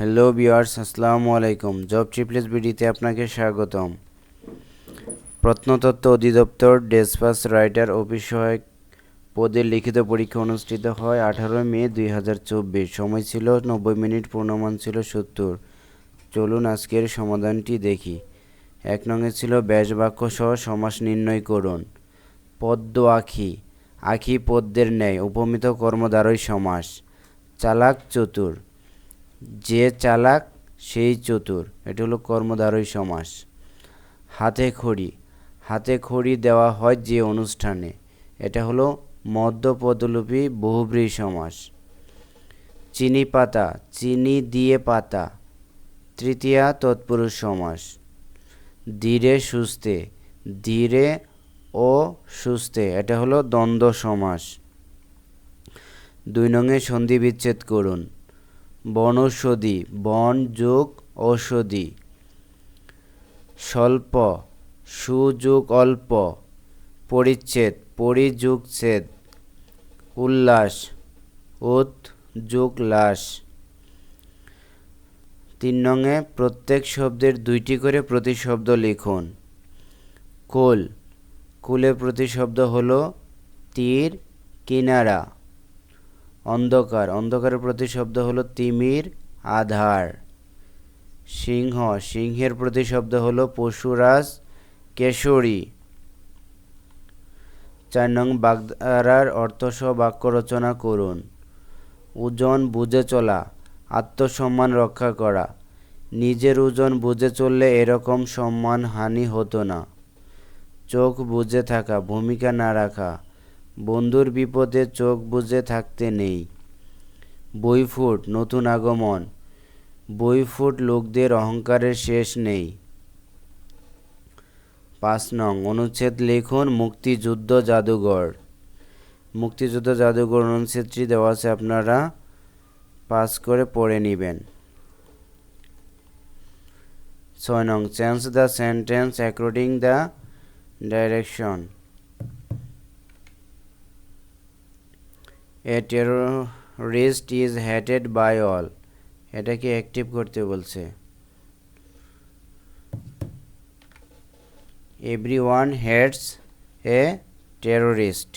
Hello বিয়ার্স আসসালামু আলাইকুম। Job ট্রিপলেস বিডিতে আপনাকে স্বাগতম। প্রত্নতত্ত্ব অধিদপ্তর ডেসপাস রাইটার অফিস সহায়ক পদের লিখিত পরীক্ষা অনুষ্ঠিত হয় আঠারোই মে দুই হাজার চব্বিশ। সময় ছিল নব্বই মিনিট, পূর্ণমান ছিল সত্তর। চলুন আজকের সমাধানটি দেখি। এক নঙে ছিল ব্যাস বাক্য সহ সমাস নির্ণয় করুন। পদ্ম আখি। আখি পদ্মের ন্যায়, উপমিত কর্মদ্বারই সমাস। চালাক চতুর। যে চালাক, সেই চতুর। এটা হলো কর্মদ্বারই সমাস। হাতে খড়ি। হাতে খড়ি দেওয়া হয় যে অনুষ্ঠানে। এটা হলো মধ্যপদলোপী বহুব্রী সমাস। চিনি পাতা। চিনি দিয়ে পাতা। তৃতীয়া তৎপুরুষ সমাস। ধীরে সুস্থে। ধীরে ও সুস্থে। এটা হলো দ্বন্দ্ব সমাস। দুই নঙে সন্ধি বিচ্ছেদ করুন। বনৌষধি, বন যোগ ঔষধি। স্বল্প, সুযোগ অল্প, পরিচ্ছেদ, পরিযুগ ছেদ, উল্লাস উত যোগ লাস। তিন নঙে প্রত্যেক শব্দের দুইটি করে প্রতিশব্দ লিখুন। কোল কুলের প্রতিশব্দ হলো তীর, কিনারা। অন্ধকার। অন্ধকারের প্রতিশব্দ হলো তিমির, আধার। সিংহ, সিংহের প্রতিশব্দ হলো পশুরাজ, কেশরী। চার নং বাগধারার অর্থসহ বাক্য রচনা করুন। ওজন বুঝে চলা, আত্মসম্মান রক্ষা করা। নিজের ওজন বুঝে চললে এরকম সম্মান হানি হতো না। চোখ বুঝে থাকা, ভূমিকা না রাখা। বন্ধুর বিপদে চোখ বুঝে থাকতে নেই। বইফুট নতুন আগমন। বইফুট লোকদের অহংকারের শেষ নেই। পাঁচ নং, অনুচ্ছেদ লিখুন, মুক্তিযুদ্ধ জাদুঘর। মুক্তিযুদ্ধ জাদুঘর অনুচ্ছেদটি দেওয়া আছে, আপনারা পাস করে পড়ে নেবেন। ছয় নং change the sentence according the direction a terrorist is hated by all এটাকে অ্যাক্টিভ করতে বলছে। Everyone hates a terrorist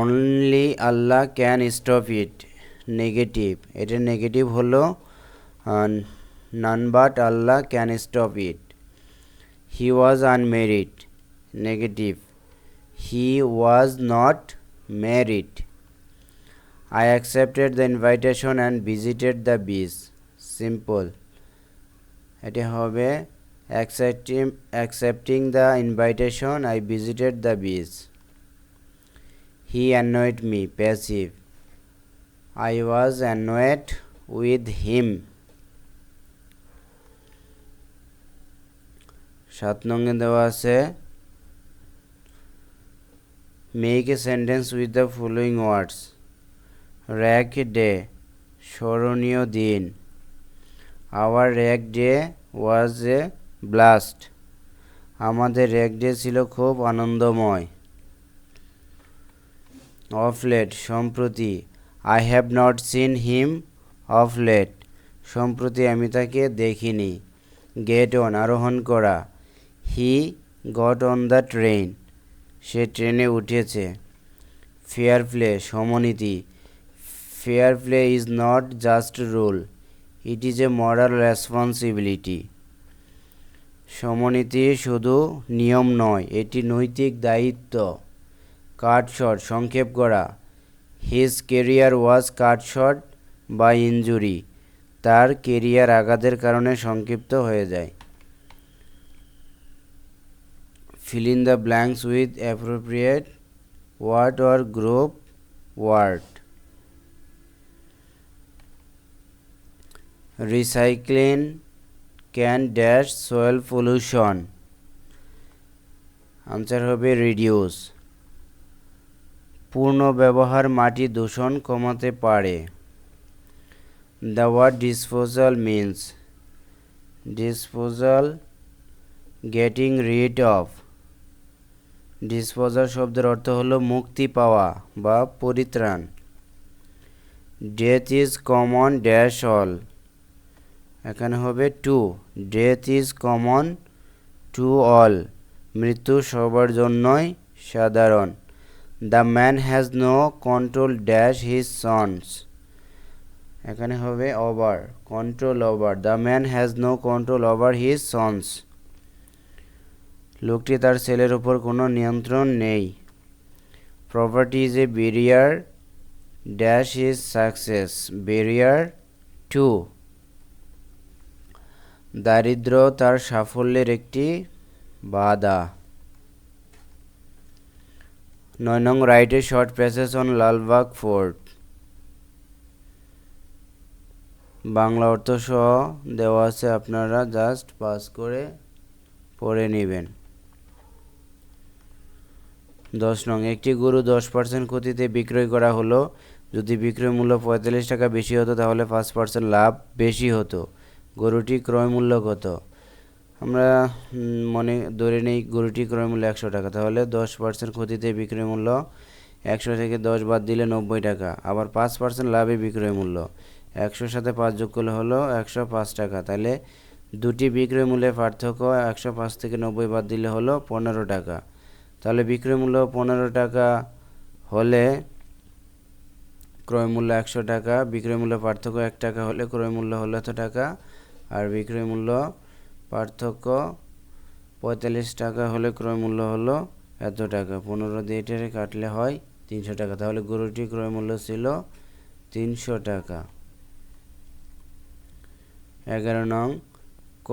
only Allah can stop it negative এটা নেগেটিভ হলো none but Allah can stop it he was unmarried negative he was not married I accepted the invitation and visited the beach simple এটি হবে accepting accepting the invitation I visited the beach he annoyed me passive I was annoyed with him সাত নঙ্গে দেওয়া আছে। Make a sentence with the following words rag day স্মরণীয় দিন our rag day was a blast আমাদের rag day ছিল খুব আনন্দময়। অফ লেট সম্প্রতি I have not seen him of late সম্প্রতি আমি তাকে দেখিনি। গেট অন আরোহণ করা। He got on the train সে ট্রেনে উঠেছে। Fair play সমনীতি। Fair play is not just rule it is a moral responsibility সমনীতি শুধু নিয়ম নয়, এটি নৈতিক দায়িত্ব। কাট শট সংক্ষেপ করা। His career was cut short বা ইঞ্জুরি তার কেরিয়ার আঘাতের কারণে সংক্ষিপ্ত হয়ে যায়। Fill in the blanks with appropriate word or group word recycling can dash soil pollution answer হবে রিডিউস পূর্ণ ব্যবহার মাটি দূষণ কমাতে পারে the word disposal means disposal getting rid of disposal শব্দের অর্থ হলো মুক্তি পাওয়া বা পরিত্রাণ। Death is common dash all এখানে হবে to death is common to all মৃত্যু সবার জন্যই সাধারণ। The man has no control dash his sons এখানে হবে over control over the man has no control over his sons লোকটি তার ছেলের উপর কোনো নিয়ন্ত্রণ নেই। Property is a barrier dash is success barrier to দারিদ্র তার সাফল্যের একটি বাধা। নয় নং write a short passage on Lalbagh fort. Bangla অর্থ সহ দেওয়া আছে, আপনারা জাস্ট পাস করে পড়ে নেবেন। দশ নং, একটি গরু দশ পার্সেন্ট ক্ষতিতে বিক্রয় করা হলো। যদি বিক্রয় মূল্য পঁয়তাল্লিশ টাকা বেশি হতো, তাহলে পাঁচ পার্সেন্ট লাভ বেশি হতো। গরুটি ক্রয় মূল্য কত? আমরা মনে, ধরে নেই গরুটি ক্রয় মূল্য একশো টাকা। তাহলে দশ পার্সেন্ট ক্ষতিতে বিক্রয় মূল্য একশো থেকে দশ বাদ দিলে নব্বই টাকা। আবার পাঁচ পার্সেন্ট লাভে বিক্রয় মূল্য। একশোর সাথে পাঁচ যোগ করলে হলো একশো পাঁচ টাকা। তাহলে দুটি বিক্রয় মূল্যের পার্থক্য একশো পাঁচ থেকে নব্বই বাদ দিলে হলো পনেরো টাকা। তাহলে বিক্রয় মূল্য পনেরো টাকা হলে ক্রয় মূল্য একশো টাকা, বিক্রয় মূল্য পার্থক্য এক টাকা হলে ক্রয় মূল্য হলো এত টাকা, আর বিক্রয় মূল্য পার্থক্য পঁয়তাল্লিশ টাকা হলে ক্রয় মূল্য হলো এত টাকা। পনেরো দিয়ে কাটলে হয় তিনশো টাকা। তাহলে গরুটি ক্রয় মূল্য ছিল তিনশো টাকা। এগারো নং, ক,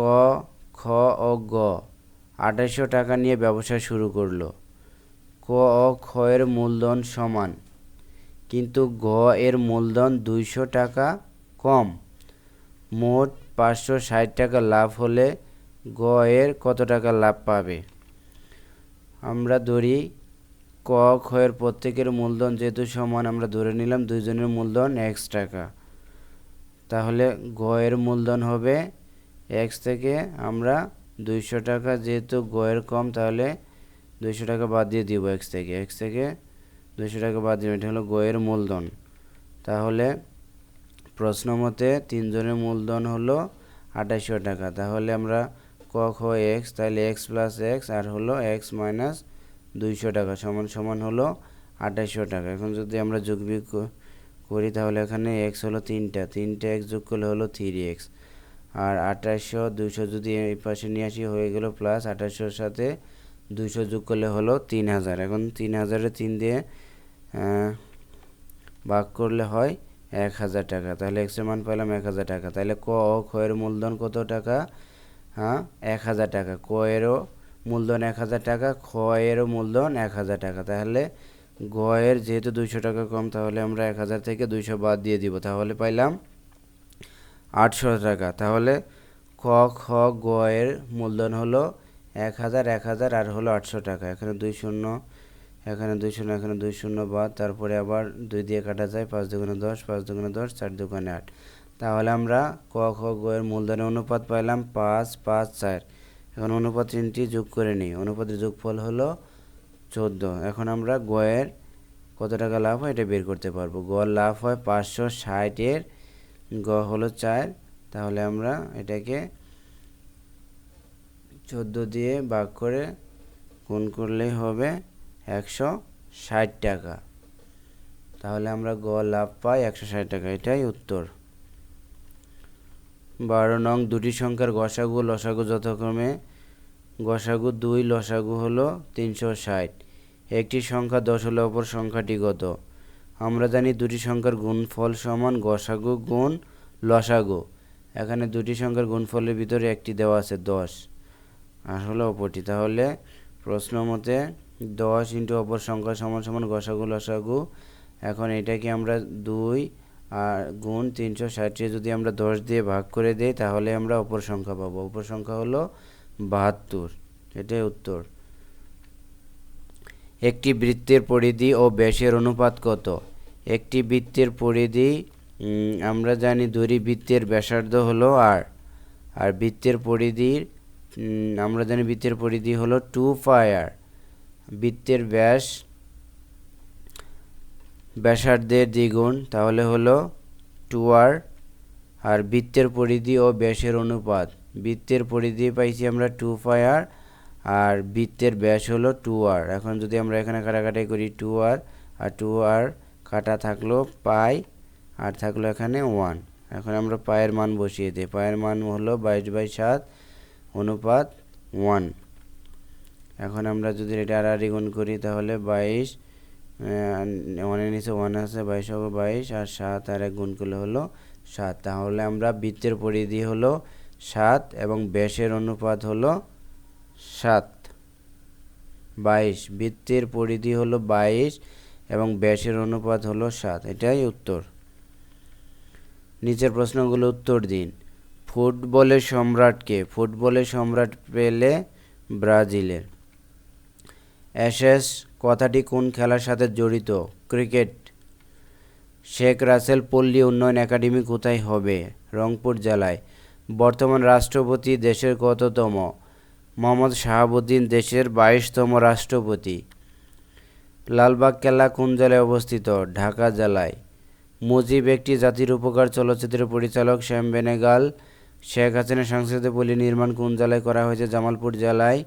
খ ও গ। আঠাশশো টাকা নিয়ে ব্যবসা শুরু করল। ক ও খ এর মূলধন সমান। কিন্তু গ এর মূলধন দুইশো টাকা কম। মোট পাঁচশো ষাট টাকা লাভ হলে গ এর কত টাকা লাভ পাবে? আমরা ধরি ক এর প্রত্যেকের মূলধন যেহেতু সমান, আমরা ধরে নিলাম দুইজনের মূলধন এক্স টাকা। তাহলে গ এর মূলধন হবে এক্স থেকে আমরা দুইশো টাকা। যেহেতু গ এর কম, তাহলে দুইশো টাকা বাদ দিয়ে দিব এক্স থেকে। এক্স থেকে দুইশো টাকা বাদ দিব এটা হলো গ এর মূলধন। তাহলে প্রশ্ন মতে তিনজনের মূলধন হলো আঠাশশো টাকা। তাহলে আমরা ক, খ এক্স তাহলে এক্স প্লাস এক্স আর হলো এক্স মাইনাস দুইশো টাকা সমান সমান হলো আঠাশশো টাকা। এখন যদি আমরা যোগ বিয়োগ করি, তাহলে এখানে এক্স হলো তিনটা। তিনটা এক্স যোগ করলে হলো থ্রি এক্স আর আঠাশশো দুইশো যদি এই পাশে নিয়ে আসি, হয়ে গেল প্লাস আঠাশশোর সাথে দুইশো যোগ করলে হলো তিন হাজার। এখন তিন হাজারে তিন দিয়ে ভাগ করলে হয় এক হাজার টাকা। তাহলে এক্সের মান পেলাম এক হাজার টাকা। তাহলে ক ও খ এর মূলধন কত টাকা? হ্যাঁ এক হাজার টাকা। ক এরও মূলধন এক হাজার টাকা, খ এরও মূলধন এক হাজার টাকা। তাহলে গ এর যেহেতু দুইশো টাকা কম, তাহলে আমরা এক হাজার থেকে দুইশো বাদ দিয়ে দিব। তাহলে পাইলাম আটশো টাকা। তাহলে ক, খ, গ এর মূলধন হলো এক হাজার এক হাজার আর হলো আটশো টাকা। এখানে দুই শূন্য, এখানে দুই শূন্য, এখানে দুই শূন্য বাদ, তারপরে আবার দুই দিয়ে কাটা যায়, পাঁচ দুগুণে দশ, পাঁচ দুগুণে দশ, চার দুগুণে আট। তাহলে আমরা ক, খ, গ এর মূলধনের অনুপাত পাইলাম পাঁচ পাঁচ, চার। এখন অনুপাত তিনটি যোগ করে নিই। অনুপাতের যোগফল হলো চোদ্দ। এখন আমরা গয়ের কত টাকা লাভ হয় এটা বের করতে পারব। গড় লাভ হয় পাঁচশো ষাটের গ হলো চার। তাহলে আমরা এটাকে চোদ্দ দিয়ে ভাগ করে গুণ করলেই হবে একশো ষাট টাকা। তাহলে আমরা গ লাভ পাই একশো ষাট টাকা, এটাই উত্তর। বারো নং দুটি সংখ্যার গসাগু, লসাগু যথাক্রমে গসাগু দুই, লসাগু হলো তিনশো ষাট। একটি সংখ্যা দশ হলে অপর সংখ্যাটি কত? আমরা জানি দুটি সংখ্যার গুণফল সমান গসাগু গুণ লসাগু। এখানে দুটি সংখ্যার গুণফলের ভিতরে একটি দেওয়া আছে দশ। আর হলো অপরটি। তাহলে প্রশ্ন মতে দশ ইন্টু অপর সংখ্যা সমান সমান গসাগু লসাগু। এখন এটাকে আমরা দুই আর গুণ তিনশো ষাটে যদি আমরা দশ দিয়ে ভাগ করে দিই, তাহলে আমরা অপর সংখ্যা পাবো। অপর সংখ্যা হলো বাহাত্তর। এটাই উত্তর। একটি বৃত্তের পরিধি ও ব্যাসের অনুপাত কত? একটি বৃত্তের পরিধি আমরা জানি দড়ি বৃত্তের ব্যাসার্ধ হলো আর আর বৃত্তের পরিধির আমরা জানি বৃত্তের পরিধি হলো টু আর বৃত্তের ব্যাস, ব্যাসার্ধের দ্বিগুণ, তাহলে হলো টু আর আর বৃত্তের পরিধি ও ব্যাসের অনুপাত। বৃত্তের পরিধি পাইছি আমরা টু আর আর বৃত্তের ব্যাস হলো টু আর এখন যদি আমরা এখানে কাটাকাটি করি টু আর আর টু আর কাটা থাকল পাই আর থাকল এখানে ওয়ান এখন আমরা পায়ের মান বসিয়ে দিই। পায়ের মান হলো বাইশ বাই সাত অনুপাত ওয়ান এখন আমরা যদি এটা আর গুণ করি তাহলে বাইশ ওয়ানের নিচে ওয়ান আছে, বাইশ হবে বাইশ, আর সাত আর এক গুণ করলে হলো সাত। তাহলে আমরা বৃত্তের পরিধি হলো সাত এবং ব্যাসের অনুপাত হলো সাত। বাইশ, বৃত্তের পরিধি হলো বাইশ এবং ব্যাসের অনুপাত হলো সাত। এটাই উত্তর। নিচের প্রশ্নগুলো উত্তর দিন। ফুটবলের সম্রাটকে, ফুটবলের সম্রাট পেলে ব্রাজিলের। অ্যাশেস কথাটি কোন খেলার সাথে জড়িত? ক্রিকেট। শেখ রাসেল পল্লী উন্নয়ন একাডেমি কোথায় হবে? রংপুর জেলায়। বর্তমান রাষ্ট্রপতি দেশের কততম? মোহাম্মদ শাহাবুদ্দিন দেশের বাইশতম রাষ্ট্রপতি। লালবাগ কেল্লা কোন জেলায় অবস্থিত? ঢাকা জেলায়। মুজিব একটি জাতির উপকার চলচ্চিত্রের পরিচালক শ্যাম বেনেগাল শেখ হাসিনা সাংস্কৃতিক পল্লী নির্মাণ কোন জেলায় করা হয়েছে? জামালপুর জেলায়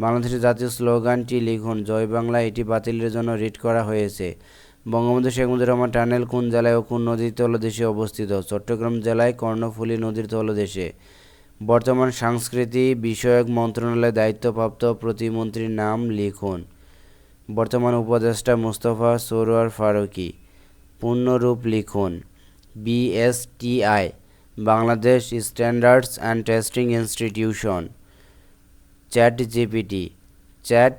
বাংলাদেশের জাতীয় স্লোগানটি লিখুন, জয় বাংলা, এটি বাতিলের জন্য রিট করা হয়েছে। বঙ্গবন্ধু শেখ মুজিবুর রহমান টানেল কোন জেলায় ও কোন নদীর তলদেশে অবস্থিত? চট্টগ্রাম জেলায় কর্ণফুলী নদীর তলদেশে। বর্তমান সংস্কৃতি বিষয়ক মন্ত্রণালয়ের দায়িত্বপ্রাপ্ত প্রতিমন্ত্রীর নাম লিখুন। বর্তমান উপদেষ্টা মুস্তফা সরোয়ার ফারুকি। পূর্ণরূপ লিখুন, BSTI Bangladesh standards and testing institution ChatGPT chat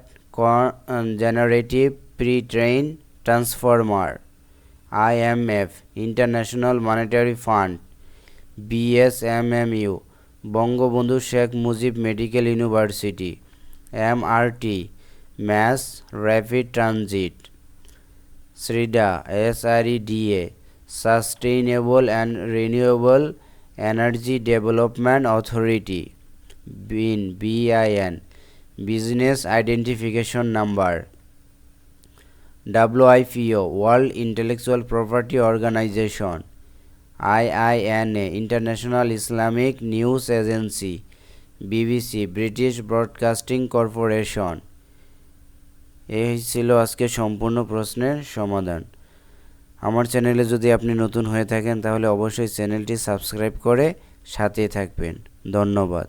generative pre train transformer IMF international monetary fund BSMMU Bangabandhu Sheikh Mujib medical university MRT mass rapid transit SRIDA, SREDA, sustainable and Renewable Energy Development Authority, BIN, BIN, Business Identification Number, WIPO, World Intellectual Property Organization, IINA, International Islamic News Agency, BBC, British Broadcasting Corporation, এই ছিল আজকে সম্পূর্ণ প্রশ্নের সমাধান আমার চ্যানেলে যদি আপনি নতুন হয়ে থাকেন, তাহলে অবশ্যই চ্যানেলটি সাবস্ক্রাইব করে সাথে থাকবেন। ধন্যবাদ।